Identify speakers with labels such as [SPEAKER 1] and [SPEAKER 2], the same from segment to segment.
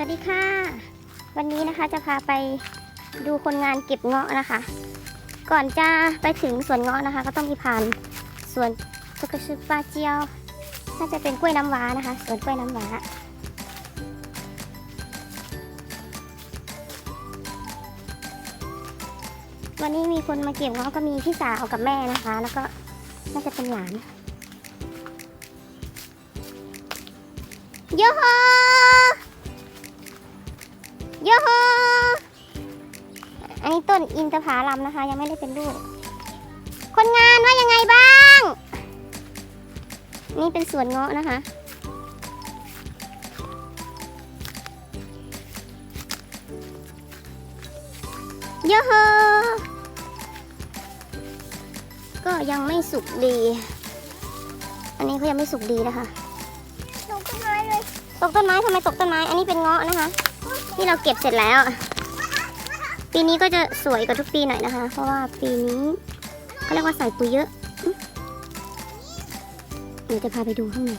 [SPEAKER 1] วัสดีค่ะ วันนี้นะคะจะพาไปดูคนงานเก็บเงาะนะคะ ก่อนจะไปถึงสวนเงาะนะคะ ก็ต้องมีผ่านสวนตุกชุปาเจียวน่าจะเป็นกล้วยน้ำว้านะคะสวนกล้วยน้ำว้าวันนี้มีคนมาเก็บเงาะก็มีพี่สาวกับแม่นะคะ แล้วก็น่าจะเป็นหลานโยโฮ โยโฮอันนี้ต้นอินทผลัมนะคะ ยังไม่ได้เป็นลูก คนงานว่ายังไงบ้าง นี่เป็นสวนเงาะนะคะ โยโฮก็ยังไม่สุกดี อันนี้ก็ยังไม่สุกดีนะคะ
[SPEAKER 2] ตกต้นไม้เลย
[SPEAKER 1] ตกต้นไม้ทำไมตกต้นไม้ อันนี้เป็นเงาะนะคะ ที่เราเก็บเสร็จแล้ว ปีนี้ก็จะสวยกว่าทุกปีหน่อยนะคะ เพราะว่าปีนี้เขาเรียกว่าใส่ปุ๋ยเยอะ เดี๋ยวจะพาไปดูข้างใน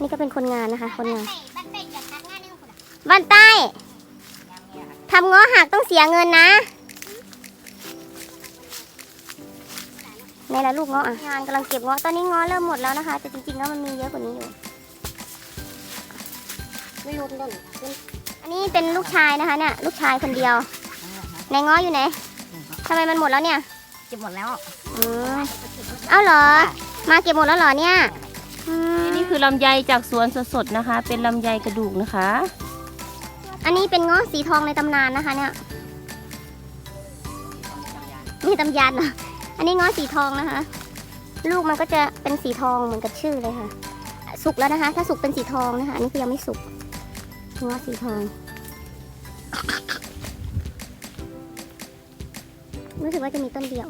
[SPEAKER 1] นี่ก็เป็นคนงานนะคะ คนงาน
[SPEAKER 2] บ้านเป็ดจะตัดงาน
[SPEAKER 1] ใต้ทำงาะหักต้องเสียเงินนะในละลูกเงาะอะงานกำลังเก็บเงาะตอนนี้เงาะเริ่มหมดแล้วนะคะ แต่จริงๆแล้วมันมีเยอะกว่านี้อยู่
[SPEAKER 2] ไม่รู้ต้น
[SPEAKER 1] อันนี้เป็นลูกชายนะคะเนี่ยลูกชายคนเดียวในเงาะอยู่ไหนทำไมมันหมดแล้วเนี่ย
[SPEAKER 2] เก็บหมดแล้ว
[SPEAKER 1] อืมเอ้าเหรอ มาเก็บหมดแล้วเหรอเนี่ยอืม
[SPEAKER 3] นี่คือลำไยจากสวนสดๆนะคะ เป็นลำไยกระดูกนะคะ
[SPEAKER 1] อันนี้เป็นเงาะสีทองในตำนานนะคะ เนี่ยนี่ตำยานเหรออันนี้เงาะสีทองนะคะ ลูกมันก็จะเป็นสีทองเหมือนกับชื่อเลยค่ะ สุกแล้วนะคะ ถ้าสุกเป็นสีทองนะคะอันนี้คือยังไม่สุก เงาะสีทอง รู้สึกว่าจะมีต้นเดียว